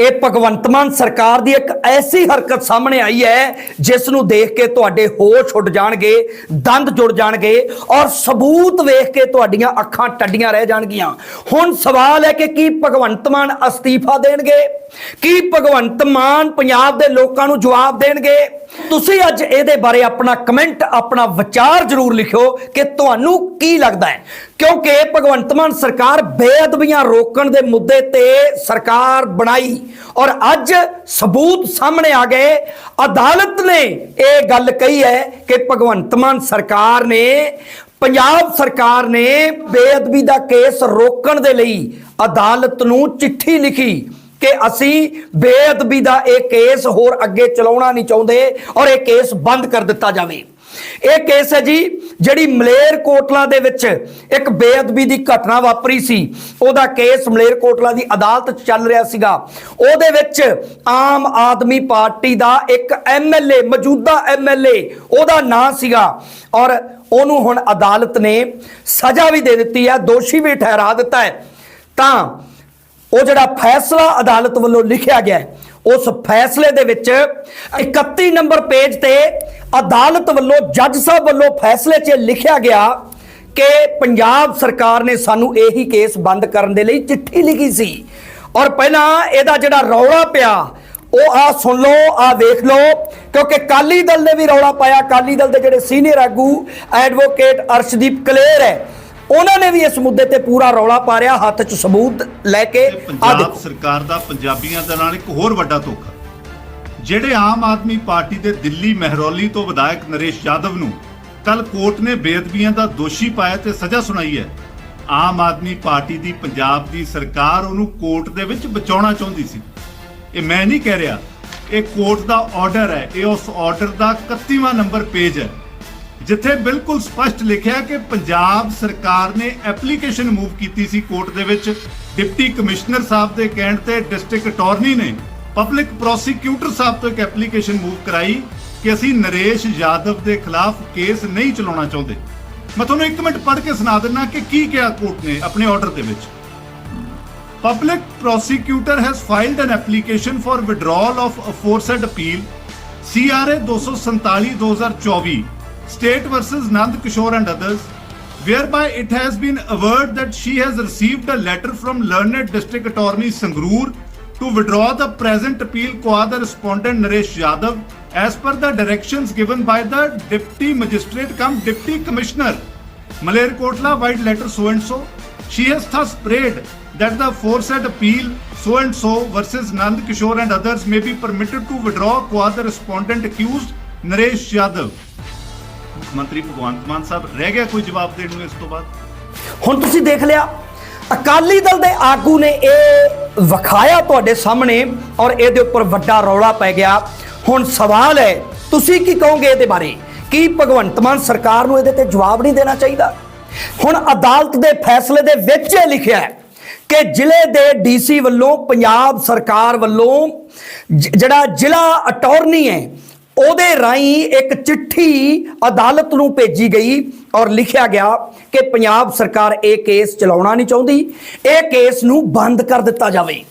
ਇਹ ਭਗਵੰਤ ਮਾਨ ਸਰਕਾਰ ਦੀ ਇੱਕ ਐਸੀ ਹਰਕਤ ਸਾਹਮਣੇ ਆਈ ਹੈ ਜਿਸ ਨੂੰ ਦੇਖ ਕੇ ਤੁਹਾਡੇ ਹੋਸ਼ ਉੱਡ ਜਾਣਗੇ, ਦੰਦ ਜੁੜ ਜਾਣਗੇ ਔਰ ਸਬੂਤ ਵੇਖ ਕੇ ਤੁਹਾਡੀਆਂ ਅੱਖਾਂ ਟੱਡੀਆਂ ਰਹਿ ਜਾਣਗੀਆਂ। ਹੁਣ ਸਵਾਲ ਹੈ ਕਿ ਕੀ ਭਗਵੰਤ ਮਾਨ ਅਸਤੀਫਾ ਦੇਣਗੇ? ਕੀ ਭਗਵੰਤ ਮਾਨ ਪੰਜਾਬ ਦੇ ਲੋਕਾਂ ਨੂੰ ਜਵਾਬ ਦੇਣਗੇ? ਤੁਸੀਂ ਅੱਜ ਇਹਦੇ ਬਾਰੇ ਆਪਣਾ ਕਮੈਂਟ, ਆਪਣਾ ਵਿਚਾਰ ਜ਼ਰੂਰ ਲਿਖਿਓ ਕਿ ਤੁਹਾਨੂੰ ਕੀ ਲੱਗਦਾ ਹੈ। ਕਿਉਂਕਿ ਭਗਵੰਤ ਮਾਨ ਸਰਕਾਰ ਬੇਅਦਬੀਆਂ ਰੋਕਣ ਦੇ ਮੁੱਦੇ ਤੇ ਸਰਕਾਰ ਬਣਾਈ ਔਰ ਅੱਜ ਸਬੂਤ ਸਾਹਮਣੇ ਆ ਗਏ। ਅਦਾਲਤ ਨੇ ਇਹ ਗੱਲ ਕਹੀ ਹੈ ਕਿ ਭਗਵੰਤ ਮਾਨ ਸਰਕਾਰ ਨੇ, ਪੰਜਾਬ ਸਰਕਾਰ ਨੇ ਬੇਅਦਬੀ ਦਾ ਕੇਸ ਰੋਕਣ ਦੇ ਲਈ ਅਦਾਲਤ ਨੂੰ ਚਿੱਠੀ ਲਿਖੀ ਕਿ ਅਸੀਂ ਬੇਅਦਬੀ ਦਾ ਇਹ ਕੇਸ ਹੋਰ ਅੱਗੇ ਚਲਾਉਣਾ ਨਹੀਂ ਚਾਹੁੰਦੇ ਔਰ ਇਹ ਕੇਸ ਬੰਦ ਕਰ ਦਿੱਤਾ ਜਾਵੇ। ਇਹ ਕੇਸ ਹੈ ਜੀ, ਜਿਹੜੀ ਮਲੇਰ ਕੋਟਲਾ ਦੇ ਵਿੱਚ ਇੱਕ ਬੇਅਦਬੀ ਦੀ ਘਟਨਾ ਵਾਪਰੀ ਸੀ। ਉਹਦਾ ਕੇਸ ਮਲੇਰ ਕੋਟਲਾ ਦੀ ਅਦਾਲਤ 'ਚ ਚੱਲ ਰਿਹਾ ਸੀਗਾ। ਉਹਦੇ ਵਿੱਚ ਆਮ ਆਦਮੀ ਪਾਰਟੀ ਦਾ ਇੱਕ ਐਮਐਲਏ ਮੌਜੂਦਾ ਐਮਐਲਏ ਉਹਦਾ ਨਾਂ ਸੀਗਾ। ਔਰ ਉਹਨੂੰ ਹੁਣ ਅਦਾਲਤ ਨੇ ਸਜ਼ਾ ਵੀ ਦੇ ਦਿੱਤੀ ਹੈ, ਦੋਸ਼ੀ ਵੀ ਠਹਿਰਾ ਦਿੱਤਾ ਹੈ। ਤਾਂ ਉਹ ਜਿਹੜਾ ਫੈਸਲਾ ਅਦਾਲਤ ਵੱਲੋਂ ਲਿਖਿਆ ਗਿਆ ਉਸ ਫੈਸਲੇ ਦੇ ਵਿੱਚ 31 ਨੰਬਰ ਪੇਜ ਤੇ ਅਦਾਲਤ ਵੱਲੋਂ ਜੱਜ ਸਾਹਿਬ ਵੱਲੋਂ ਫੈਸਲੇ 'ਚ ਲਿਖਿਆ ਗਿਆ ਕਿ ਪੰਜਾਬ ਸਰਕਾਰ ਨੇ ਸਾਨੂੰ ਇਹੀ ਕੇਸ ਬੰਦ ਕਰਨ ਦੇ ਲਈ ਚਿੱਠੀ ਲਿਖੀ ਸੀ। ਔਰ ਪਹਿਲਾਂ ਇਹਦਾ ਜਿਹੜਾ ਰੌਲਾ ਪਿਆ ਉਹ ਆ ਸੁਣ ਲਓ ਆ ਵੇਖ ਲਓ ਕਿਉਂਕਿ ਕਾਲੀ ਦਲ ਨੇ ਵੀ ਰੌਲਾ ਪਾਇਆ। ਕਾਲੀ ਦਲ ਦੇ ਜਿਹੜੇ ਸੀਨੀਅਰ ਆਗੂ ਐਡਵੋਕੇਟ ਅਰਸ਼ਦੀਪ ਕਲੇਰ ਹੈ ਉਹਨਾਂ ਨੇ ਵੀ ਇਸ ਮੁੱਦੇ ਤੇ ਪੂਰਾ ਰੌਲਾ ਪਾ ਰਿਹਾ ਹੱਥ 'ਚ ਸਬੂਤ ਲੈ ਕੇ। ਆ ਪੰਜਾਬ ਦੇਖੋ। ਸਰਕਾਰ ਦਾ ਪੰਜਾਬੀਆਂ ਦੇ ਨਾਲ ਇੱਕ ਹੋਰ ਵੱਡਾ ਧੋਖਾ। ਜਿਹੜੇ ਆਮ ਆਦਮੀ ਪਾਰਟੀ ਦੇ ਦਿੱਲੀ ਮਹਿਰੌਲੀ ਤੋਂ ਵਿਧਾਇਕ ਨਰੇਸ਼ ਯਾਦਵ ਨੂੰ ਕੱਲ ਕੋਰਟ ਨੇ ਬੇਅਦਬੀਆਂ ਦਾ ਦੋਸ਼ੀ ਪਾਇਆ ਤੇ ਸਜ਼ਾ ਸੁਣਾਈ ਹੈ। ਆਮ ਆਦਮੀ ਪਾਰਟੀ ਦੀ ਪੰਜਾਬ ਦੀ ਸਰਕਾਰ ਉਹਨੂੰ ਕੋਰਟ ਦੇ ਵਿੱਚ ਬਚਾਉਣਾ ਚਾਹੁੰਦੀ ਸੀ। ਇਹ ਮੈਂ ਨਹੀਂ ਕਹਿ ਰਿਹਾ। ਇਹ ਕੋਰਟ ਦਾ ਆਰਡਰ ਹੈ। ਇਹ ਉਸ ਆਰਡਰ ਦਾ 31ਵਾਂ ਨੰਬਰ ਪੇਜ ਹੈ। ਜਿੱਥੇ ਬਿਲਕੁਲ ਸਪਸ਼ਟ ਲਿਖਿਆ ਕਿ ਪੰਜਾਬ ਸਰਕਾਰ ਨੇ ਐਪਲੀਕੇਸ਼ਨ ਮੂਵ ਕੀਤੀ ਸੀ ਕੋਰਟ ਦੇ ਵਿੱਚ। ਡਿਪਟੀ ਕਮਿਸ਼ਨਰ ਸਾਹਿਬ ਦੇ ਕਹਿਣ ਤੇ ਡਿਸਟ੍ਰਿਕਟ ਅਟਾਰਨੀ ਨੇ ਪਬਲਿਕ ਪ੍ਰੋਸੀਕਿਊਟਰ ਸਾਹਿਬ ਤੋਂ ਇੱਕ ਐਪਲੀਕੇਸ਼ਨ ਮੂਵ ਕਰਾਈ ਕਿ ਅਸੀਂ ਨਰੇਸ਼ ਯਾਦਵ ਦੇ ਖਿਲਾਫ ਕੇਸ ਨਹੀਂ ਚਲਾਉਣਾ ਚਾਹੁੰਦੇ ਮੈਂ ਤੁਹਾਨੂੰ ਇੱਕ ਮਿੰਟ ਪੜ੍ਹ ਕੇ ਸੁਣਾ ਦਿੰਨਾ ਕਿ ਕੀ ਕਿਹਾ ਕੋਰਟ ਨੇ ਆਪਣੇ ਆਰਡਰ ਦੇ ਵਿੱਚ public prosecutor has filed an application for withdrawal of aforesaid appeal CRA 247/2024 State versus Nand Kishore and others whereby it has been averred that she has received a letter from learned district attorney Sangrur to withdraw the present appeal qua the respondent Naresh Yadav as per the directions given by the deputy magistrate cum deputy commissioner Malerkotla white letter so and so. She has thus prayed that the aforesaid appeal so and so versus Nand Kishore and others may be permitted to withdraw qua the respondent accused Naresh Yadav. ਮੁੱਖ ਮੰਤਰੀ ਭਗਵੰਤ ਮਾਨ ਸਾਹਿਬ ਰਹਿ ਗਿਆ ਕੋਈ ਜਵਾਬ ਦੇਣ ਨੂੰ ਇਸ ਤੋਂ ਬਾਅਦ ਹੁਣ ਤੁਸੀਂ ਦੇਖ ਲਿਆ ਅਕਾਲੀ ਦਲ ਦੇ ਆਗੂ ਨੇ ਇਹ ਵਿਖਾਇਆ ਤੁਹਾਡੇ ਸਾਹਮਣੇ ਔਰ ਇਹਦੇ ਉੱਪਰ ਵੱਡਾ ਰੌਲਾ ਪੈ ਗਿਆ। ਹੁਣ ਸਵਾਲ ਹੈ, ਤੁਸੀਂ ਕੀ ਕਹੋਗੇ ਇਹਦੇ ਬਾਰੇ? ਕੀ ਭਗਵੰਤ ਮਾਨ ਸਰਕਾਰ ਨੂੰ ਇਹਦੇ ਤੇ ਜਵਾਬ ਨਹੀਂ ਦੇਣਾ ਚਾਹੀਦਾ? ਹੁਣ ਅਦਾਲਤ ਦੇ ਫੈਸਲੇ ਦੇ ਵਿੱਚ ਇਹ ਲਿਖਿਆ ਹੈ ਕਿ ਜ਼ਿਲ੍ਹੇ ਦੇ ਡੀਸੀ ਵੱਲੋਂ, ਪੰਜਾਬ ਸਰਕਾਰ ਵੱਲੋਂ ਜਿਹੜਾ ਜ਼ਿਲ੍ਹਾ ਅਟਾਰਨੀ ਹੈ ਉਹਦੇ ਰਾਹੀਂ ਇੱਕ ਚਿੱਠੀ ਅਦਾਲਤ ਨੂੰ ਭੇਜੀ ਗਈ ਔਰ ਲਿਖਿਆ ਗਿਆ ਕਿ ਪੰਜਾਬ ਸਰਕਾਰ ਇਹ ਕੇਸ ਚਲਾਉਣਾ ਨਹੀਂ ਚਾਹੁੰਦੀ, ਇਹ ਕੇਸ ਨੂੰ ਬੰਦ ਕਰ ਦਿੱਤਾ ਜਾਵੇ।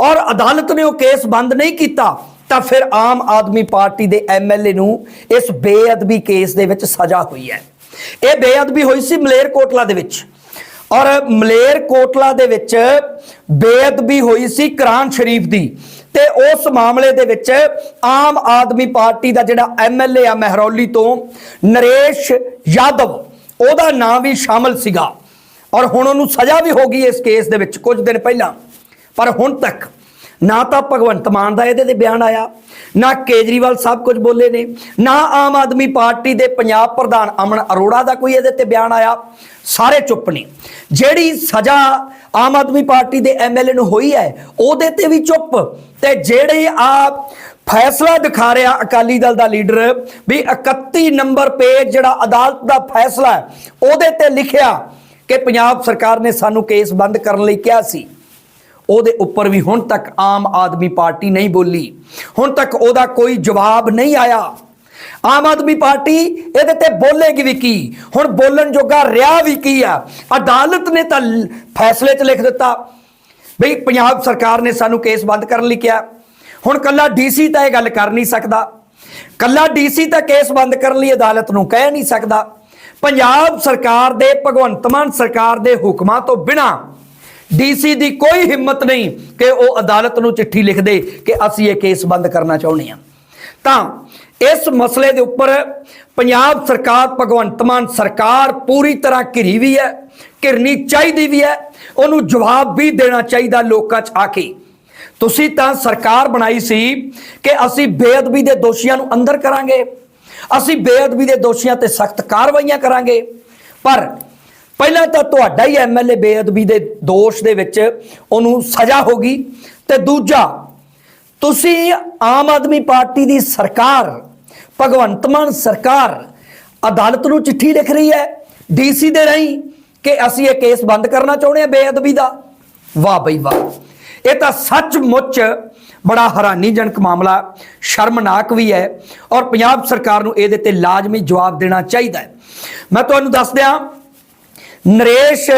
ਔਰ ਅਦਾਲਤ ਨੇ ਉਹ ਕੇਸ ਬੰਦ ਨਹੀਂ ਕੀਤਾ, ਤਾਂ ਫਿਰ ਆਮ ਆਦਮੀ ਪਾਰਟੀ ਦੇ ਐਮਐਲਏ ਨੂੰ ਇਸ ਬੇਅਦਬੀ ਕੇਸ ਦੇ ਵਿੱਚ ਸਜ਼ਾ ਹੋਈ ਹੈ। ਇਹ ਬੇਅਦਬੀ ਹੋਈ ਸੀ ਮਲੇਰਕੋਟਲਾ ਦੇ ਵਿੱਚ। ਔਰ ਮਲੇਰਕੋਟਲਾ ਦੇ ਵਿੱਚ ਬੇਅਦਬੀ ਹੋਈ ਸੀ ਕੁਰਾਨ ਸ਼ਰੀਫ ਦੀ। ਤੇ ਉਸ ਮਾਮਲੇ ਦੇ ਵਿੱਚ ਆਮ ਆਦਮੀ ਪਾਰਟੀ ਦਾ ਜਿਹੜਾ ਐਮਐਲਏ ਆ ਮਹਿਰੌਲੀ ਤੋਂ ਨਰੇਸ਼ ਯਾਦਵ, ਉਹਦਾ ਨਾਮ ਵੀ ਸ਼ਾਮਲ ਸੀਗਾ। ਔਰ ਹੁਣ ਉਹਨੂੰ ਸਜ਼ਾ ਵੀ ਹੋ ਗਈ ਇਸ ਕੇਸ ਦੇ ਵਿੱਚ ਕੁਝ ਦਿਨ ਪਹਿਲਾਂ। ਪਰ ਹੁਣ ਤੱਕ ਨਾ ਤਾਂ ਭਗਵੰਤ ਮਾਨ ਦਾ ਇਹਦੇ ਤੇ ਬਿਆਨ ਆਇਆ, ਨਾ ਕੇਜਰੀਵਾਲ ਸਾਹਿਬ ਕੁਝ ਬੋਲੇ ਨੇ, ਨਾ ਆਮ ਆਦਮੀ ਪਾਰਟੀ ਦੇ ਪੰਜਾਬ ਪ੍ਰਧਾਨ ਅਮਨ ਅਰੋੜਾ ਦਾ ਕੋਈ ਇਹਦੇ ਤੇ ਬਿਆਨ ਆਇਆ। ਸਾਰੇ ਚੁੱਪ ਨੇ। ਜਿਹੜੀ ਸਜ਼ਾ ਆਮ ਆਦਮੀ ਪਾਰਟੀ ਦੇ ਐਮਐਲਏ ਨੂੰ ਹੋਈ ਹੈ, ਉਹਦੇ ਤੇ ਵੀ ਚੁੱਪ। ਤੇ ਜਿਹੜੇ ਆ ਫੈਸਲਾ ਦਿਖਾ ਰਿਹਾ ਅਕਾਲੀ ਦਲ ਦਾ ਲੀਡਰ ਵੀ 31 ਨੰਬਰ ਪੇਜ ਜਿਹੜਾ ਅਦਾਲਤ ਦਾ ਫੈਸਲਾ ਹੈ, ਉਹਦੇ ਤੇ ਲਿਖਿਆ ਕਿ ਪੰਜਾਬ ਸਰਕਾਰ ਨੇ ਸਾਨੂੰ ਕੇਸ ਬੰਦ ਕਰਨ ਲਈ ਕਿਹਾ ਸੀ। ਉਹਦੇ ਉੱਪਰ ਵੀ ਹੁਣ ਤੱਕ ਆਮ ਆਦਮੀ ਪਾਰਟੀ ਨਹੀਂ ਬੋਲੀ। ਹੁਣ ਤੱਕ ਉਹਦਾ ਕੋਈ ਜਵਾਬ ਨਹੀਂ ਆਇਆ। ਆਮ ਆਦਮੀ ਪਾਰਟੀ ਇਹਦੇ ਤੇ ਬੋਲੇਗੀ ਵੀ ਕੀ? ਹੁਣ ਬੋਲਣ ਜੋਗਾ ਰਿਹਾ ਵੀ ਕੀ ਆ? ਅਦਾਲਤ ਨੇ ਤਾਂ ਫੈਸਲੇ 'ਚ ਲਿਖ ਦਿੱਤਾ। ਬਈ ਪੰਜਾਬ ਸਰਕਾਰ ਨੇ ਸਾਨੂੰ ਕੇਸ ਬੰਦ ਕਰਨ ਲਈ ਕਿਹਾ। ਹੁਣ ਕੱਲਾ ਡੀਸੀ ਤਾਂ ਇਹ ਗੱਲ ਕਰ ਨਹੀਂ ਸਕਦਾ। ਕੱਲਾ ਡੀਸੀ ਤਾਂ ਕੇਸ ਬੰਦ ਕਰਨ ਲਈ ਅਦਾਲਤ ਨੂੰ ਕਹਿ ਨਹੀਂ ਸਕਦਾ। ਪੰਜਾਬ ਸਰਕਾਰ ਦੇ, ਭਗਵੰਤ ਮਾਨ ਸਰਕਾਰ ਦੇ ਹੁਕਮਾਂ ਤੋਂ ਬਿਨਾ ਡੀਸੀ ਦੀ ਕੋਈ ਹਿੰਮਤ ਨਹੀਂ ਕਿ ਉਹ ਅਦਾਲਤ ਨੂੰ ਚਿੱਠੀ ਲਿਖ ਦੇ ਕਿ ਅਸੀਂ ਇਹ ਕੇਸ ਬੰਦ ਕਰਨਾ ਚਾਹੁੰਦੇ ਹਾਂ। ਤਾਂ ਇਸ ਮਸਲੇ ਦੇ ਉੱਪਰ ਪੰਜਾਬ ਸਰਕਾਰ, ਭਗਵੰਤ ਮਾਨ ਸਰਕਾਰ ਪੂਰੀ ਤਰ੍ਹਾਂ ਘਿਰੀ ਵੀ ਹੈ, ਘਿਰਨੀ ਚਾਹੀਦੀ ਵੀ ਹੈ, ਉਹਨੂੰ ਜਵਾਬ ਵੀ ਦੇਣਾ ਚਾਹੀਦਾ ਲੋਕਾਂ 'ਚ ਆ ਕੇ। ਤੁਸੀਂ ਤਾਂ ਸਰਕਾਰ ਬਣਾਈ ਸੀ ਕਿ ਅਸੀਂ ਬੇਅਦਬੀ ਦੇ ਦੋਸ਼ੀਆਂ ਨੂੰ ਅੰਦਰ ਕਰਾਂਗੇ, ਅਸੀਂ ਬੇਅਦਬੀ ਦੇ ਦੋਸ਼ੀਆਂ ਤੇ ਸਖਤ ਕਾਰਵਾਈਆਂ ਕਰਾਂਗੇ, ਪਰ ਪਹਿਲਾਂ ਤਾਂ ਤੁਹਾਡਾ ਹੀ ਐਮਐਲਏ ਬੇਅਦਬੀ ਦੇ ਦੋਸ਼ ਦੇ ਵਿੱਚ ਉਹਨੂੰ ਸਜ਼ਾ ਹੋਗੀ ਤੇ ਦੂਜਾ, ਤੁਸੀਂ ਆਮ ਆਦਮੀ ਪਾਰਟੀ ਦੀ ਸਰਕਾਰ, ਭਗਵੰਤ ਮਾਨ ਸਰਕਾਰ ਅਦਾਲਤ ਨੂੰ ਚਿੱਠੀ ਲਿਖ ਰਹੀ ਹੈ, ਡੀਸੀ ਦੇ ਰਾਹੀਂ ਕਿ ਅਸੀਂ ਇਹ ਕੇਸ ਬੰਦ ਕਰਨਾ ਚਾਹੁੰਦੇ ਹਾਂ ਬੇਅਦਬੀ ਦਾ। ਵਾਹ ਬਈ ਵਾਹ। ਇਹ ਤਾਂ ਸੱਚਮੁੱਚ ਬੜਾ ਹੈਰਾਨੀਜਨਕ ਮਾਮਲਾ, ਸ਼ਰਮਨਾਕ ਵੀ ਹੈ ਔਰ ਪੰਜਾਬ ਸਰਕਾਰ ਨੂੰ ਇਹਦੇ ਤੇ ਲਾਜ਼ਮੀ ਜਵਾਬ ਦੇਣਾ ਚਾਹੀਦਾ ਹੈ। ਮੈਂ ਤੁਹਾਨੂੰ ਦੱਸ ਦਿਆਂ ਨਰੇਸ਼,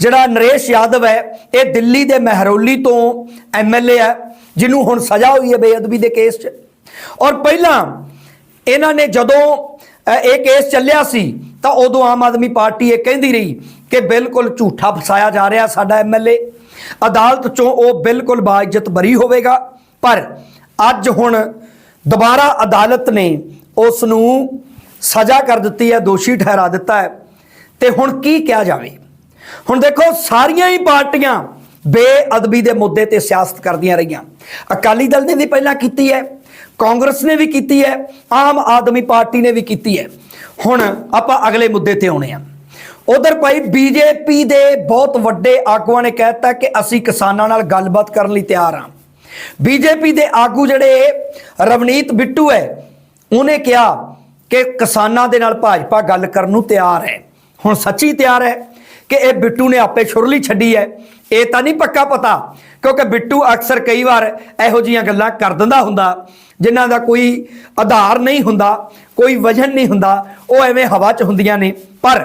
ਜਿਹੜਾ ਨਰੇਸ਼ ਯਾਦਵ ਹੈ, ਇਹ ਦਿੱਲੀ ਦੇ ਮਹਿਰੋਲੀ ਤੋਂ ਐਮਐਲਏ ਹੈ, ਜਿਹਨੂੰ ਹੁਣ ਸਜ਼ਾ ਹੋਈ ਹੈ ਬੇਅਦਬੀ ਦੇ ਕੇਸ 'ਚ। ਔਰ ਪਹਿਲਾਂ ਇਹਨਾਂ ਨੇ ਜਦੋਂ ਇਹ ਕੇਸ ਚੱਲਿਆ ਸੀ, ਤਾਂ ਉਦੋਂ ਆਮ ਆਦਮੀ ਪਾਰਟੀ ਇਹ ਕਹਿੰਦੀ ਰਹੀ ਕਿ ਬਿਲਕੁਲ ਝੂਠਾ ਫਸਾਇਆ ਜਾ ਰਿਹਾ ਸਾਡਾ ਐਮਐਲਏ ਅਦਾਲਤ 'ਚੋਂ ਉਹ ਬਿਲਕੁਲ ਬਾਇਜ਼ਤ ਬਰੀ ਹੋਵੇਗਾ। ਪਰ ਅੱਜ ਹੁਣ ਦੁਬਾਰਾ ਅਦਾਲਤ ਨੇ ਉਸ ਨੂੰ ਸਜ਼ਾ ਕਰ ਦਿੱਤੀ ਹੈ, ਦੋਸ਼ੀ ਠਹਿਰਾ ਦਿੱਤਾ ਹੈ। ਤੇ ਹੁਣ ਕੀ ਕਿਹਾ ਜਾਵੇ? ਹੁਣ ਦੇਖੋ, ਸਾਰੀਆਂ ਹੀ ਪਾਰਟੀਆਂ ਬੇਅਦਬੀ ਦੇ ਮੁੱਦੇ ਤੇ ਸਿਆਸਤ ਕਰਦੀਆਂ ਰਹੀਆਂ। ਅਕਾਲੀ ਦਲ ਨੇ ਵੀ ਪਹਿਲਾਂ ਕੀਤੀ ਹੈ, ਕਾਂਗਰਸ ਨੇ ਵੀ ਕੀਤੀ ਹੈ, ਆਮ ਆਦਮੀ ਪਾਰਟੀ ਨੇ ਵੀ ਕੀਤੀ ਹੈ। ਹੁਣ ਆਪਾਂ ਅਗਲੇ ਮੁੱਦੇ ਤੇ ਆਉਣੇ ਆ। ਉਧਰ ਭਾਈ ਬੀਜੇਪੀ ਦੇ ਬਹੁਤ ਵੱਡੇ ਆਗੂਆਂ ਨੇ ਕਹਿਤਾ ਕਿ ਅਸੀਂ ਕਿਸਾਨਾਂ ਨਾਲ ਗੱਲਬਾਤ ਕਰਨ ਲਈ ਤਿਆਰ ਹਾਂ। ਬੀਜੇਪੀ ਦੇ ਆਗੂ ਜਿਹੜੇ ਰਵਨੀਤ ਬਿੱਟੂ ਹੈ, ਉਹਨੇ ਕਿਹਾ ਕਿ ਕਿਸਾਨਾਂ ਦੇ ਨਾਲ ਭਾਜਪਾ ਗੱਲ ਕਰਨ ਨੂੰ ਤਿਆਰ ਹੈ। ਹੁਣ ਸੱਚੀ ਤਿਆਰ ਹੈ ਕਿ ਇਹ ਬਿੱਟੂ ਨੇ ਆਪੇ ਛੁਰਲੀ ਛੱਡੀ ਹੈ। ਇਹ ਤਾਂ ਨਹੀਂ ਪੱਕਾ ਪਤਾ, ਕਿਉਂਕਿ ਬਿੱਟੂ ਅਕਸਰ ਕਈ ਵਾਰ ਇਹੋ ਜੀਆਂ ਗੱਲਾਂ ਕਰ ਦਿੰਦਾ ਹੁੰਦਾ, ਜਿਨ੍ਹਾਂ ਦਾ ਕੋਈ ਆਧਾਰ ਨਹੀਂ ਹੁੰਦਾ, ਕੋਈ ਵਜਨ ਨਹੀਂ ਹੁੰਦਾ, ਉਹ ਐਵੇਂ ਹਵਾ 'ਚ ਹੁੰਦੀਆਂ ਨੇ। ਪਰ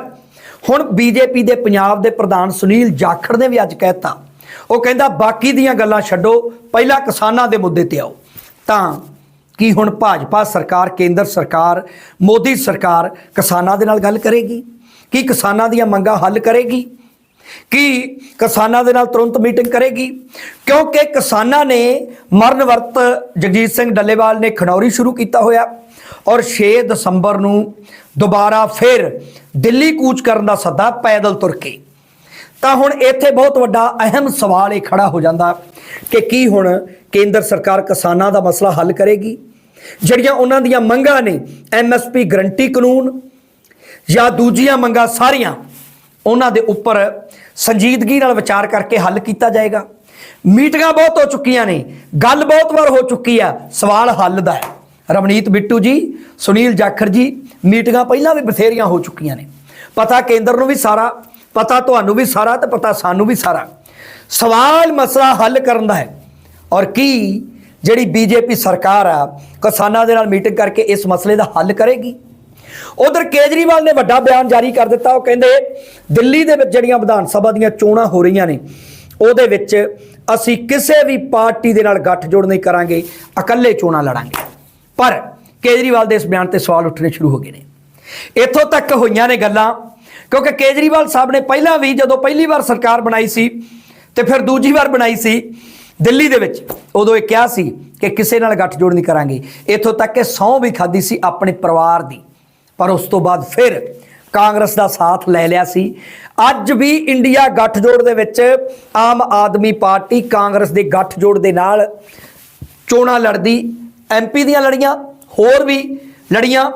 ਹੁਣ ਬੀਜੇਪੀ ਦੇ ਪੰਜਾਬ ਦੇ ਪ੍ਰਧਾਨ ਸੁਨੀਲ ਜਾਖੜ ਨੇ ਵੀ ਅੱਜ ਕਹਿਤਾ ਉਹ ਕਹਿੰਦਾ, ਬਾਕੀ ਦੀਆਂ ਗੱਲਾਂ ਛੱਡੋ, ਪਹਿਲਾਂ ਕਿਸਾਨਾਂ ਦੇ ਮੁੱਦੇ ਤੇ ਆਓ। ਤਾਂ ਕੀ ਹੁਣ ਭਾਜਪਾ ਸਰਕਾਰ, ਕੇਂਦਰ ਸਰਕਾਰ, ਮੋਦੀ ਸਰਕਾਰ ਕਿਸਾਨਾਂ ਦੇ ਨਾਲ ਗੱਲ ਕਰੇਗੀ? ਕੀ ਕਿਸਾਨਾਂ ਦੀਆਂ ਮੰਗਾਂ ਹੱਲ ਕਰੇਗੀ? ਕੀ ਕਿਸਾਨਾਂ ਦੇ ਨਾਲ ਤੁਰੰਤ ਮੀਟਿੰਗ ਕਰੇਗੀ? ਕਿਉਂਕਿ ਕਿਸਾਨਾਂ ਨੇ ਮਰਨ ਵਰਤ ਜਗਜੀਤ ਸਿੰਘ ਡੱਲੇਵਾਲ ਨੇ ਖਨੌਰੀ ਸ਼ੁਰੂ ਕੀਤਾ ਹੋਇਆ ਔਰ 6 ਦਸੰਬਰ ਨੂੰ ਦੁਬਾਰਾ ਫਿਰ ਦਿੱਲੀ ਕੂਚ ਕਰਨ ਦਾ ਸੱਦਾ ਪੈਦਲ ਤੁਰ ਕੇ। ਤਾਂ ਹੁਣ ਇੱਥੇ ਬਹੁਤ ਵੱਡਾ ਅਹਿਮ ਸਵਾਲ ਇਹ ਖੜਾ ਹੋ ਜਾਂਦਾ ਕਿ ਕੀ ਹੁਣ ਕੇਂਦਰ ਸਰਕਾਰ ਕਿਸਾਨਾਂ ਦਾ ਮਸਲਾ ਹੱਲ ਕਰੇਗੀ? ਜਿਹੜੀਆਂ ਉਹਨਾਂ ਦੀਆਂ ਮੰਗਾਂ ਨੇ ਐਮਐਸਪੀ ਗਰੰਟੀ ਕਾਨੂੰਨ ਜਾਂ ਦੂਜੀਆਂ ਮੰਗਾਂ ਸਾਰੀਆਂ ਉਹਨਾਂ ਦੇ ਉੱਪਰ ਸੰਜੀਦਗੀ ਨਾਲ ਵਿਚਾਰ ਕਰਕੇ ਹੱਲ ਕੀਤਾ ਜਾਏਗਾ। ਮੀਟਿੰਗਾਂ ਬਹੁਤ ਹੋ ਚੁੱਕੀਆਂ ਨੇ, ਗੱਲ ਬਹੁਤ ਵਾਰ ਹੋ ਚੁੱਕੀ ਆ, ਸਵਾਲ ਹੱਲ ਦਾ ਹੈ। ਰਵਨੀਤ ਬਿੱਟੂ ਜੀ, ਸੁਨੀਲ ਜਾਖੜ ਜੀ, ਮੀਟਿੰਗਾਂ ਪਹਿਲਾਂ ਵੀ ਬਥੇਰੀਆਂ ਹੋ ਚੁੱਕੀਆਂ ਨੇ। ਪਤਾ ਕੇਂਦਰ ਨੂੰ ਵੀ ਸਾਰਾ, ਪਤਾ ਤੁਹਾਨੂੰ ਵੀ ਸਾਰਾ ਤੇ ਪਤਾ ਸਾਨੂੰ ਵੀ ਸਾਰਾ। ਸਵਾਲ ਮਸਲਾ ਹੱਲ ਕਰਨ ਦਾ ਹੈ। ਔਰ ਕੀ ਜਿਹੜੀ ਬੀਜੇਪੀ ਸਰਕਾਰ ਆ, ਕਿਸਾਨਾਂ ਦੇ ਨਾਲ ਮੀਟਿੰਗ ਕਰਕੇ ਇਸ ਮਸਲੇ ਦਾ ਹੱਲ ਕਰੇਗੀ? ਉਧਰ ਕੇਜਰੀਵਾਲ ਨੇ ਵੱਡਾ ਬਿਆਨ ਜਾਰੀ ਕਰ ਦਿੱਤਾ। ਉਹ ਕਹਿੰਦੇ, ਦਿੱਲੀ ਦੇ ਵਿੱਚ ਜਿਹੜੀਆਂ ਵਿਧਾਨ ਸਭਾ ਦੀਆਂ ਚੋਣਾਂ ਹੋ ਰਹੀਆਂ ਨੇ, ਉਹਦੇ ਵਿੱਚ ਅਸੀਂ ਕਿਸੇ ਵੀ ਪਾਰਟੀ ਦੇ ਨਾਲ ਗੱਠਜੋੜ ਨਹੀਂ ਕਰਾਂਗੇ, ਇਕੱਲੇ ਚੋਣਾਂ ਲੜਾਂਗੇ। ਪਰ ਕੇਜਰੀਵਾਲ ਦੇ ਇਸ ਬਿਆਨ ਤੇ ਸਵਾਲ ਉੱਠਣੇ ਸ਼ੁਰੂ ਹੋ ਗਏ ਨੇ। ਇੱਥੋਂ ਤੱਕ ਹੋਈਆਂ ਨੇ ਗੱਲਾਂ, ਕਿਉਂਕਿ ਕੇਜਰੀਵਾਲ ਸਾਹਿਬ ਨੇ ਪਹਿਲਾਂ ਵੀ ਜਦੋਂ ਪਹਿਲੀ ਵਾਰ ਸਰਕਾਰ ਬਣਾਈ ਸੀ ਤੇ ਫਿਰ ਦੂਜੀ ਵਾਰ ਬਣਾਈ ਸੀ, ਦਿੱਲੀ ਦੇ ਵਿੱਚ ਉਦੋਂ ਇਹ ਕਿਹਾ ਸੀ ਕਿ ਕਿਸੇ ਨਾਲ ਗੱਠਜੋੜ ਨਹੀਂ ਕਰਾਂਗੇ। ਇੱਥੋਂ ਤੱਕ ਕਿ ਸਹੁੰ ਵੀ ਖਾਦੀ ਸੀ ਆਪਣੇ ਪਰਿਵਾਰ ਦੀ। ਪਰ ਉਸ ਤੋਂ ਬਾਅਦ ਫਿਰ ਕਾਂਗਰਸ ਦਾ ਸਾਥ ਲੈ ਲਿਆ ਸੀ। ਅੱਜ ਵੀ ਇੰਡੀਆ ਗੱਠਜੋੜ ਦੇ ਵਿੱਚ ਆਮ ਆਦਮੀ ਪਾਰਟੀ ਕਾਂਗਰਸ ਦੇ ਗੱਠਜੋੜ ਦੇ ਨਾਲ ਚੋਣਾਂ ਲੜਦੀ ਐਮਪੀ ਦੀਆਂ ਲੜੀਆਂ, ਹੋਰ ਵੀ ਲੜੀਆਂ।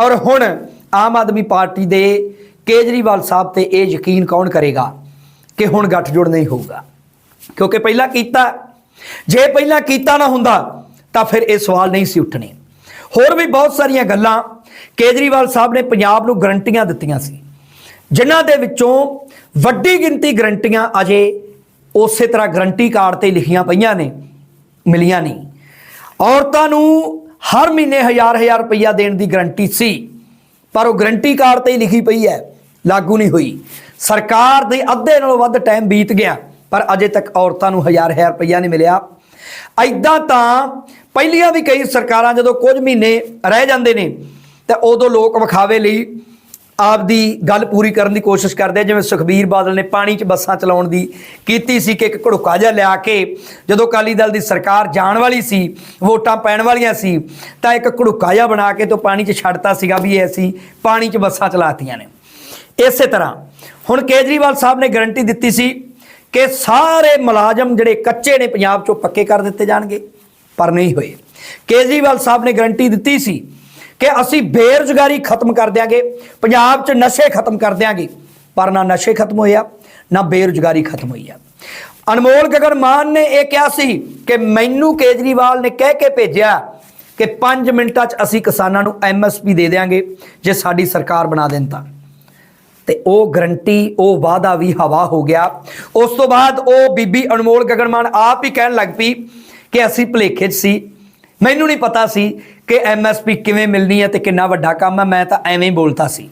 ਔਰ ਹੁਣ ਆਮ ਆਦਮੀ ਪਾਰਟੀ ਦੇ ਕੇਜਰੀਵਾਲ ਸਾਹਿਬ ਤੇ ਇਹ ਯਕੀਨ ਕੌਣ ਕਰੇਗਾ ਕਿ ਹੁਣ ਗੱਠਜੋੜ ਨਹੀਂ ਹੋਊਗਾ? ਕਿਉਂਕਿ ਪਹਿਲਾਂ ਕੀਤਾ, ਜੇ ਪਹਿਲਾਂ ਕੀਤਾ ਨਾ ਹੁੰਦਾ, ਤਾਂ ਫਿਰ ਇਹ ਸਵਾਲ ਨਹੀਂ ਸੀ ਉੱਠਣੇ। ਹੋਰ ਵੀ ਬਹੁਤ ਸਾਰੀਆਂ ਗੱਲਾਂ ਕੇਜਰੀਵਾਲ ਸਾਹਿਬ ਨੇ ਪੰਜਾਬ ਨੂੰ ਗਰੰਟੀਆਂ ਦਿੱਤੀਆਂ ਸੀ। ਜਿਨ੍ਹਾਂ ਦੇ ਵਿੱਚੋਂ ਵੱਡੀ ਗਿਣਤੀ ਗਰੰਟੀਆਂ ਅਜੇ ਉਸੇ ਤਰ੍ਹਾਂ ਗਰੰਟੀ ਕਾਰਡ ਤੇ ਲਿਖੀਆਂ ਪਈਆਂ ਨੇ, ਮਿਲੀਆਂ ਨਹੀਂ। ਔਰਤਾਂ ਨੂੰ ਹਰ ਮਹੀਨੇ ਹਜ਼ਾਰ ਹਜ਼ਾਰ ਰੁਪਈਆ ਦੇਣ ਦੀ ਗਰੰਟੀ ਸੀ, ਪਰ ਉਹ ਗਰੰਟੀ ਕਾਰਡ ਤੇ ਹੀ ਲਿਖੀ ਪਈ ਹੈ, ਲਾਗੂ ਨਹੀਂ ਹੋਈ। ਸਰਕਾਰ ਦੇ ਅੱਧੇ ਨਾਲੋਂ ਵੱਧ ਟਾਈਮ ਬੀਤ ਗਿਆ, ਪਰ ਅਜੇ ਤੱਕ ਔਰਤਾਂ ਨੂੰ ਹਜ਼ਾਰ ਹਜ਼ਾਰ ਰੁਪਈਆ ਨਹੀਂ ਮਿਲਿਆ। ਐਦਾਂ ਤਾਂ ਪਹਿਲੀਆਂ ਵੀ ਕਈ ਸਰਕਾਰਾਂ ਜਦੋਂ ਕੁਝ ਮਹੀਨੇ ਰਹਿ ਜਾਂਦੇ ਨੇ, ਤਾਂ ਉਦੋਂ ਲੋਕ ਵਿਖਾਵੇ ਲਈ ਆਪਦੀ ਗੱਲ ਪੂਰੀ ਕਰਨ ਦੀ ਕੋਸ਼ਿਸ਼ ਕਰਦੇ ਆ। ਜਿਵੇਂ ਸੁਖਬੀਰ ਬਾਦਲ ਨੇ ਪਾਣੀ 'ਚ ਬੱਸਾਂ ਚਲਾਉਣ ਦੀ ਕੀਤੀ ਸੀ ਕਿ ਇੱਕ ਘੜੁਕਾ ਜਿਹਾ ਲਿਆ ਕੇ ਜਦੋਂ ਅਕਾਲੀ ਦਲ ਦੀ ਸਰਕਾਰ ਜਾਣ ਵਾਲੀ ਸੀ, ਵੋਟਾਂ ਪੈਣ ਵਾਲੀਆਂ ਸੀ, ਤਾਂ ਇੱਕ ਘੜੁਕਾ ਜਿਹਾ ਬਣਾ ਕੇ ਤੋਂ ਪਾਣੀ 'ਚ ਛੱਡਤਾ ਸੀਗਾ ਵੀ ਇਹ ਅਸੀਂ ਪਾਣੀ 'ਚ ਬੱਸਾਂ ਚਲਾਤੀਆਂ ਨੇ। ਇਸੇ ਤਰ੍ਹਾਂ ਹੁਣ ਕੇਜਰੀਵਾਲ ਸਾਹਿਬ ਨੇ ਗਾਰੰਟੀ ਦਿੱਤੀ ਸੀ ਕਿ ਸਾਰੇ ਮੁਲਾਜ਼ਮ ਜਿਹੜੇ ਕੱਚੇ ਨੇ, ਪੰਜਾਬ 'ਚੋਂ ਪੱਕੇ ਕਰ ਦਿੱਤੇ ਜਾਣਗੇ। ਪਰ ਨਹੀਂ ਹੋਏ। ਕੇਜਰੀਵਾਲ ਸਾਹਿਬ ਨੇ ਗਰੰਟੀ ਦਿੱਤੀ ਸੀ ਕਿ ਅਸੀਂ ਬੇਰੁਜ਼ਗਾਰੀ ਖਤਮ ਕਰ ਦਿਆਂਗੇ, ਪੰਜਾਬ 'ਚ ਨਸ਼ੇ ਖਤਮ ਕਰ ਦਿਆਂਗੇ, ਪਰ ਨਾ ਨਸ਼ੇ ਖਤਮ ਹੋਇਆ, ਨਾ ਬੇਰੁਜ਼ਗਾਰੀ ਖਤਮ ਹੋਈ ਆ। ਅਨਮੋਲ ਗਗਨ ਮਾਨ ਨੇ ਇਹ ਕਿਹਾ ਸੀ ਕਿ ਮੈਨੂੰ ਕੇਜਰੀਵਾਲ ਨੇ ਕਹਿ ਕੇ ਭੇਜਿਆ ਕਿ 5 ਮਿੰਟਾਂ 'ਚ ਅਸੀਂ ਕਿਸਾਨਾਂ ਨੂੰ ਐਮਐਸਪੀ ਦੇ ਦਿਆਂਗੇ, ਜੇ ਸਾਡੀ ਸਰਕਾਰ ਬਣਾ ਦੇਣ ਤਾਂ। ਤੇ ਉਹ ਗਰੰਟੀ, ਉਹ ਵਾਅਦਾ ਵੀ ਹਵਾ ਹੋ ਗਿਆ। ਉਸ ਤੋਂ ਬਾਅਦ ਉਹ ਬੀਬੀ ਅਨਮੋਲ ਗਗਨਮਾਨ ਆਪ ਹੀ ਕਹਿਣ ਲੱਗ ਪਈ ਕਿ ਅਸੀਂ ਭੁਲੇਖੇ 'ਚ ਸੀ। ਮੈਨੂੰ ਨਹੀਂ ਪਤਾ ਸੀ ਕਿ ਐਮਐਸਪੀ ਕਿਵੇਂ ਮਿਲਣੀ ਹੈ ਤੇ ਕਿੰਨਾ ਵੱਡਾ ਕੰਮ ਹੈ। ਮੈਂ ਤਾਂ ਐਵੇਂ ਹੀ ਬੋਲਤਾ ਸੀ।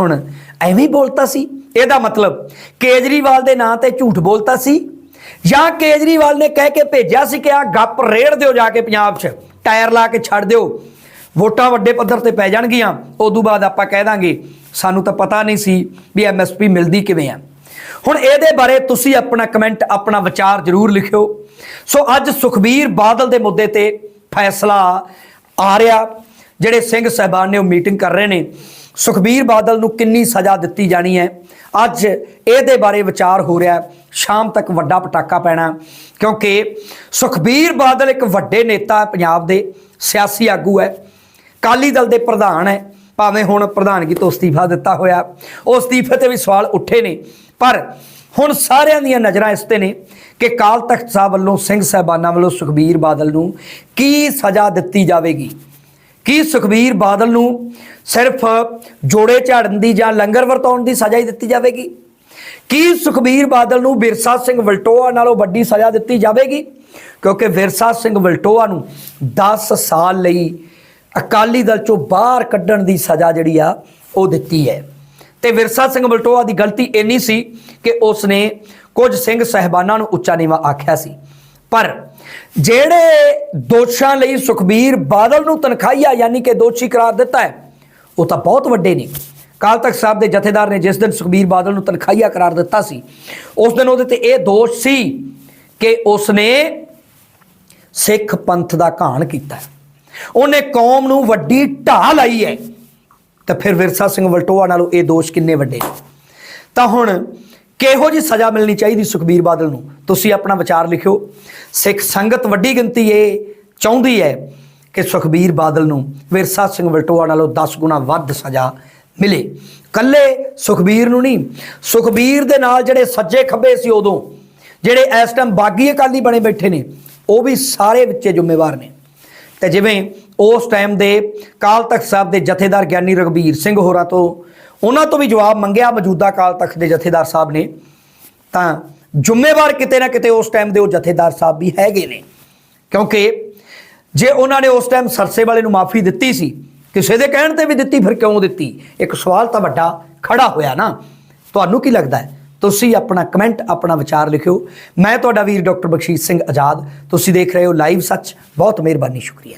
ਹੁਣ ਐਵੇਂ ਹੀ ਬੋਲਤਾ ਸੀ? ਇਹਦਾ ਮਤਲਬ ਕੇਜਰੀਵਾਲ ਦੇ ਨਾਂ ਤੇ ਝੂਠ ਬੋਲਤਾ ਸੀ? ਜਾਂ ਕੇਜਰੀਵਾਲ ਨੇ ਕਹਿ ਕੇ ਭੇਜਿਆ ਸੀ ਕਿ ਆ ਗੱਪ ਰੇੜ ਦਿਓ ਜਾ ਕੇ ਪੰਜਾਬ 'ਚ? ਟਾਇਰ ਲਾ ਕੇ ਛੱਡ ਦਿਓ। ਵੋਟਾਂ ਵੱਡੇ ਪੱਧਰ ਤੇ ਪੈ ਜਾਣਗੀਆਂ। ਉਦੋਂ ਬਾਅਦ ਆਪਾਂ ਕਹਿ ਦਾਂਗੇ, ਸਾਨੂੰ ਤਾਂ ਪਤਾ ਨਹੀਂ ਸੀ ਵੀ ਐਮਐਸਪੀ ਮਿਲਦੀ ਕਿਵੇਂ ਆ ਹੁਣ ਇਹਦੇ ਬਾਰੇ ਤੁਸੀਂ ਆਪਣਾ ਕਮੈਂਟ ਆਪਣਾ ਵਿਚਾਰ ਜ਼ਰੂਰ ਲਿਖਿਓ। ਸੋ ਅੱਜ ਸੁਖਬੀਰ ਬਾਦਲ ਦੇ ਮੁੱਦੇ ਤੇ ਫੈਸਲਾ ਆ ਰਿਹਾ। ਜਿਹੜੇ ਸਿੰਘ ਸਾਹਿਬਾਨ ਨੇ ਉਹ ਮੀਟਿੰਗ ਕਰ ਰਹੇ ਨੇ। ਸੁਖਬੀਰ ਬਾਦਲ ਨੂੰ ਕਿੰਨੀ ਸਜ਼ਾ ਦਿੱਤੀ ਜਾਣੀ ਹੈ? ਅੱਜ ਇਹਦੇ ਬਾਰੇ ਵਿਚਾਰ ਹੋ ਰਿਹਾ। ਸ਼ਾਮ ਤੱਕ ਵੱਡਾ ਪਟਾਕਾ ਪੈਣਾ। ਕਿਉਂਕਿ ਸੁਖਬੀਰ ਬਾਦਲ ਇੱਕ ਵੱਡੇ ਨੇਤਾ ਪੰਜਾਬ ਦੇ। ਸਿਆਸੀ ਆਗੂ ਹੈ। ਕਾਲੀ ਦਲ ਦੇ ਪ੍ਰਧਾਨ ਹੈ। ਭਾਵੇਂ ਹੁਣ ਪ੍ਰਧਾਨਗੀ ਤੋਂ ਅਸਤੀਫਾ ਦਿੱਤਾ ਹੋਇਆ। ਉਹ ਅਸਤੀਫੇ ਤੇ ਵੀ ਸਵਾਲ ਉੱਠੇ ਨੇ। ਪਰ ਹੁਣ ਸਾਰਿਆਂ ਦੀਆਂ ਨਜ਼ਰਾਂ ਇਸ ਤੇ ਨੇ ਕਿ ਕਾਲ ਤਖਤ ਸਾਹਿਬ ਵੱਲੋਂ ਸਿੰਘ ਸਾਹਿਬਾਨਾਂ ਵੱਲੋਂ ਸੁਖਬੀਰ ਬਾਦਲ ਨੂੰ ਕੀ ਸਜ਼ਾ ਦਿੱਤੀ ਜਾਵੇਗੀ? ਕੀ ਸੁਖਬੀਰ ਬਾਦਲ ਨੂੰ ਸਿਰਫ ਜੋੜੇ ਝਾੜਨ ਦੀ ਜਾਂ ਲੰਗਰ ਵਰਤਾਉਣ ਦੀ ਸਜ਼ਾ ਹੀ ਦਿੱਤੀ ਜਾਵੇਗੀ? ਕੀ ਸੁਖਬੀਰ ਬਾਦਲ ਨੂੰ ਵਿਰਸਾ ਸਿੰਘ ਵਲਟੋਆ ਨਾਲੋਂ ਵੱਡੀ ਸਜ਼ਾ ਦਿੱਤੀ ਜਾਵੇਗੀ? ਕਿਉਂਕਿ ਵਿਰਸਾ ਸਿੰਘ ਵਲਟੋਆ ਨੂੰ 10 ਸਾਲ ਲਈ ਅਕਾਲੀ ਦਲ ਚੋਂ ਬਾਹਰ ਕੱਢਣ ਦੀ ਸਜ਼ਾ ਜਿਹੜੀ ਆ, ਉਹ ਦਿੱਤੀ ਹੈ। ਤੇ ਵਿਰਸਾ ਸਿੰਘ ਵਲਟੋਆ ਦੀ ਗਲਤੀ ਇੰਨੀ ਸੀ ਕਿ ਉਸਨੇ ਕੁਝ ਸਿੰਘ ਸਹਿਬਾਨਾਂ ਨੂੰ ਉੱਚਾ ਨੀਵਾ ਆਖਿਆ ਸੀ। ਪਰ ਜਿਹੜੇ ਦੋਸ਼ਾਂ ਲਈ ਸੁਖਬੀਰ ਬਾਦਲ ਨੂੰ ਤਨਖਾਹੀਆ ਯਾਨੀ ਕਿ ਦੋਸ਼ੀ ਕਰਾਰ ਦਿੱਤਾ ਹੈ, ਉਹ ਤਾਂ ਬਹੁਤ ਵੱਡੇ ਨੇ। ਕਾਲ ਤਖਤ ਸਾਹਿਬ ਦੇ ਜਥੇਦਾਰ ਨੇ ਜਿਸ ਦਿਨ ਸੁਖਬੀਰ ਬਾਦਲ ਨੂੰ ਤਨਖਾਹੀਆ ਕਰਾਰ ਦਿੱਤਾ ਸੀ, ਉਸ ਦਿਨ ਉਹਦੇ ਤੇ ਇਹ ਦੋਸ਼ ਸੀ ਕਿ ਉਸਨੇ ਸਿੱਖ ਪੰਥ ਦਾ ਘਾਣ ਕੀਤਾ ਉਹਨੇ ਕੌਮ ਨੂੰ ਵੱਡੀ ਢਾਹ ਲਾਈ ਹੈ। ਤਾਂ ਫਿਰ ਵਿਰਸਾ ਸਿੰਘ ਵਲਟੋਆ ਨਾਲੋਂ ਇਹ ਦੋਸ਼ ਕਿੰਨੇ ਵੱਡੇ ਤਾਂ ਹੁਣ ਕਿਹੋ ਜੀ ਸਜ਼ਾ ਮਿਲਣੀ ਚਾਹੀਦੀ ਸੁਖਬੀਰ ਬਾਦਲ ਨੂੰ? ਤੁਸੀਂ ਆਪਣਾ ਵਿਚਾਰ ਲਿਖਿਓ। ਸਿੱਖ ਸੰਗਤ ਵੱਡੀ ਗਿਣਤੀ ਇਹ ਚਾਹੁੰਦੀ ਹੈ ਕਿ ਸੁਖਬੀਰ ਬਾਦਲ ਨੂੰ ਵਿਰਸਾ ਸਿੰਘ ਵਲਟੋਆ ਨਾਲੋਂ 10 ਗੁਣਾ ਵੱਧ ਸਜ਼ਾ ਮਿਲੇ। ਕੱਲੇ ਸੁਖਬੀਰ ਨੂੰ ਨਹੀਂ, ਸੁਖਬੀਰ ਦੇ ਨਾਲ ਜਿਹੜੇ ਸੱਜੇ ਖੱਬੇ ਸੀ ਉਦੋਂ, ਜਿਹੜੇ ਇਸ ਟਾਈਮ ਬਾਗੀ ਅਕਾਲੀ ਬਣੇ ਬੈਠੇ ਨੇ, ਉਹ ਵੀ ਸਾਰੇ ਵਿੱਚੇ ਜ਼ਿੰਮੇਵਾਰ ਨੇ। ਤੇ ਜਿਵੇਂ ਉਸ ਟਾਈਮ ਦੇ ਕਾਲ ਤਖਤ ਸਾਹਿਬ ਦੇ ਜਥੇਦਾਰ ਗਿਆਨੀ ਰਗਬੀਰ ਸਿੰਘ ਹੋਰਾਂ ਤੋਂ ਉਹਨਾਂ ਤੋਂ ਵੀ ਜਵਾਬ ਮੰਗਿਆ, ਮੌਜੂਦਾ ਕਾਲ ਤਖਤ ਦੇ ਜਥੇਦਾਰ ਸਾਹਿਬ ਨੇ। ਤਾਂ ਜ਼ਿੰਮੇਵਾਰ ਕਿਤੇ ਨਾ ਕਿਤੇ ਉਸ ਟਾਈਮ ਦੇ ਉਹ ਜਥੇਦਾਰ ਸਾਹਿਬ ਵੀ ਹੈਗੇ ਨੇ। ਕਿਉਂਕਿ ਜੇ ਉਹਨਾਂ ਨੇ ਉਸ ਟਾਈਮ ਸਰਸੇ ਵਾਲੇ ਨੂੰ ਮਾਫੀ ਦਿੱਤੀ ਸੀ, ਕਿਸੇ ਦੇ ਕਹਿਣ ਤੇ ਵੀ ਦਿੱਤੀ, ਫਿਰ ਕਿਉਂ ਦਿੱਤੀ? ਇੱਕ ਸਵਾਲ ਤਾਂ ਵੱਡਾ ਖੜਾ ਹੋਇਆ ਨਾ। ਤੁਹਾਨੂੰ ਕੀ ਲੱਗਦਾ ਹੈ? ਤੁਸੀਂ ਆਪਣਾ ਕਮੈਂਟ ਆਪਣਾ ਵਿਚਾਰ ਲਿਖਿਓ। ਮੈਂ ਤੁਹਾਡਾ ਵੀਰ ਡਾਕਟਰ ਬਖਸ਼ੀਸ਼ ਸਿੰਘ ਆਜ਼ਾਦ। ਤੁਸੀਂ ਦੇਖ ਰਹੇ ਹੋ ਲਾਈਵ ਸੱਚ ਬਹੁਤ ਮਿਹਰਬਾਨੀ, ਸ਼ੁਕਰੀਆ।